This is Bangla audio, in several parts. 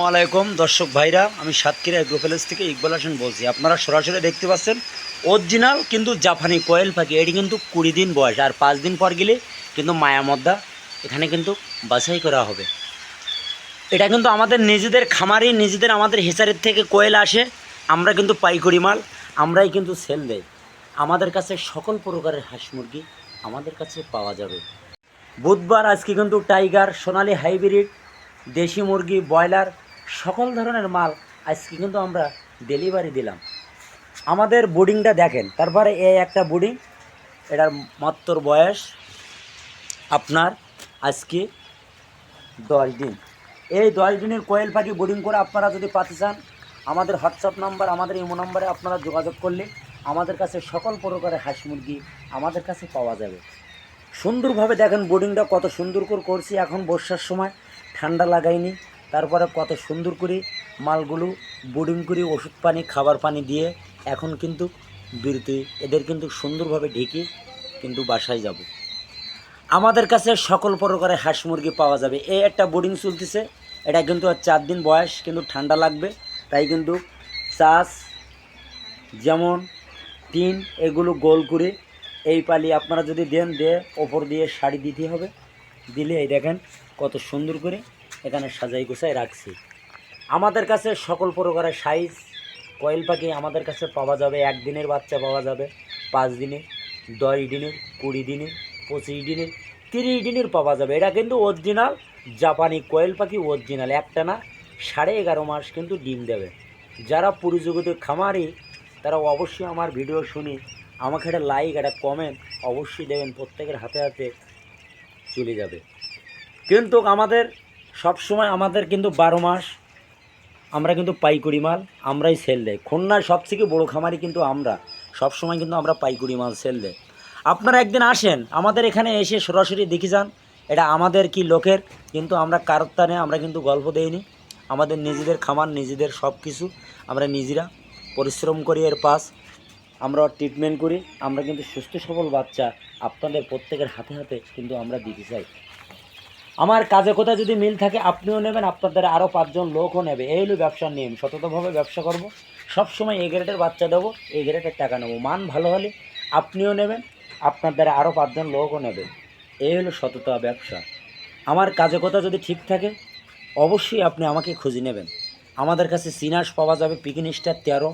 আসসালামাইকুম দর্শক ভাইরা, আমি সাতক্ষীরা এগ্রো প্যালেস থেকে ইকবাল হাসান বলছি। আপনারা সরাসরি দেখতে পাচ্ছেন অরিজিনাল কিন্তু জাপানি কয়েল পাখি। এটি কিন্তু কুড়ি দিন বয়স, আর পাঁচ দিন পর গেলে কিন্তু মায়ামদ্দা, এখানে কিন্তু বাছাই করা হবে। এটা কিন্তু আমাদের নিজেদের খামারি, নিজেদের আমাদের হেসারের থেকে কোয়েল আসে, আমরা কিন্তু পাইকরি মাল, আমরাই কিন্তু সেল দেই। আমাদের কাছে সকল প্রকারের হাঁস মুরগি আমাদের কাছে পাওয়া যাবে। বুধবার আজকে কিন্তু টাইগার, সোনালি হাইব্রিড, দেশি মুরগি, ব্রয়লার সকল ধরনের মাল আজকে কিন্তু আমরা ডেলিভারি দিলাম। আমাদের বোর্ডিংটা দেখেন, তারপরে এই একটা বোর্ডিং এটার মাত্র বয়স আপনার আজকে দশ দিন। এই দশ দিনের কোয়েল পাখি বোর্ডিং করে আপনারা যদি পাতে চান, আমাদের হোয়াটসঅ্যাপ নাম্বার আমাদের ইমো নাম্বারে আপনারা যোগাযোগ করলে আমাদের কাছে সকল প্রকারের হাঁস মুরগি আমাদের কাছে পাওয়া যাবে। সুন্দরভাবে দেখেন বোর্ডিংটা কত সুন্দর করে করছি। এখন বর্ষার সময় ঠান্ডা লাগাইনি। তারপরে কত সুন্দর করে মালগুলো বোর্ডিং করে ওষুধ পানি, খাবার পানি দিয়ে এখন কিন্তু বিরতি। এদের কিন্তু সুন্দরভাবে ঢেকে কিন্তু বাসায় যাব। আমাদের কাছে সকল প্রকারের হাঁস মুরগি পাওয়া যাবে। এই একটা বোর্ডিং চলতেছে, এটা কিন্তু আর চার দিন বয়স, কিন্তু ঠান্ডা লাগবে। তাই কিন্তু চাষ যেমন টিন, এগুলো গোল করে এই পালি আপনারা যদি দেন, দিয়ে ওপর দিয়ে শাড়ি দিতে হবে। দিলে এই দেখেন কত সুন্দর করে এখানে সাজাই গোছাই রাখছি। আমাদের কাছে সকল প্রকারের সাইজ, কয়েল পাখি আমাদের কাছে পাওয়া যাবে একদিনের বাচ্চা পাওয়া যাবে, পাঁচ দিনের, দশ দিনের, কুড়ি দিনের, পঁচিশ দিনের, তিরিশ দিনের পাওয়া যাবে। এটা কিন্তু অরিজিনাল জাপানি কোয়েল পাখি অরিজিনাল একটা না, সাড়ে এগারো মাস কিন্তু ডিম দেবে। যারা পুরুষজগতের খামারি, তারা অবশ্যই আমার ভিডিও শুনি আমাকে একটা লাইক একটা কমেন্ট অবশ্যই দেবেন, প্রত্যেকের হাতে হাতে চলে যাবে। কিন্তু আমাদের সব সময় আমাদের কিন্তু বারো মাস, আমরা কিন্তু পাইকুড়ি মাল, আমরাই সেল দেয় খুলনার সব থেকে বড়ো খামারি কিন্তু আমরা। সব সময় কিন্তু আমরা পাইকুড়ি মাল সেল দেয় আপনারা একদিন আসেন, আমাদের এখানে এসে সরাসরি দেখে যান, এটা আমাদের কি লোকের, কিন্তু আমরা কারোর টানে আমরা কিন্তু গল্প দেইনি। আমাদের নিজেদের খামার, নিজেদের সব কিছু আমরা নিজেরা পরিশ্রম করি এর পাস আমরা ট্রিটমেন্ট করি, আমরা কিন্তু সুস্থ সবল বাচ্চা, আপনাদের প্রত্যেকের হাতে হাতে কিন্তু আমরা দিতে চাই। আমার কাজে কোথায় যদি মিল থাকে, আপনিও নেবেন, আপনার দ্বারা আরও পাঁচজন লোকও নেবে। এই হলো ব্যবসার নিয়ম। সততভাবে ব্যবসা করব। সব সময় এ গ্রেডের বাচ্চা দেবো, এ গ্রেডের টাকা নেব। মান ভালো হলে আপনিও নেবেন, আপনার দ্বারা আরও পাঁচজন লোকও নেবে। এই হলো সততা ব্যবসা। আমার কাজে কথা যদি ঠিক থাকে, অবশ্যই আপনি আমাকে খুঁজে নেবেন। আমাদের কাছে চীন হাঁস পাওয়া যাবে পিকিন স্টার তেরো,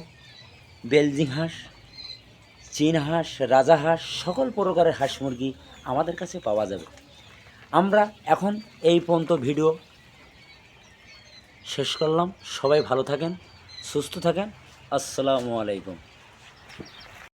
বেলজিং হাঁস, চীন হাঁস, রাজা হাঁস, সকল প্রকারের হাঁস মুরগি আমাদের কাছে পাওয়া যাবে। আমরা এখন এই পর্যন্ত ভিডিও শেষ করলাম। সবাই ভালো থাকেন সুস্থ থাকেন। আসসালামু আলাইকুম।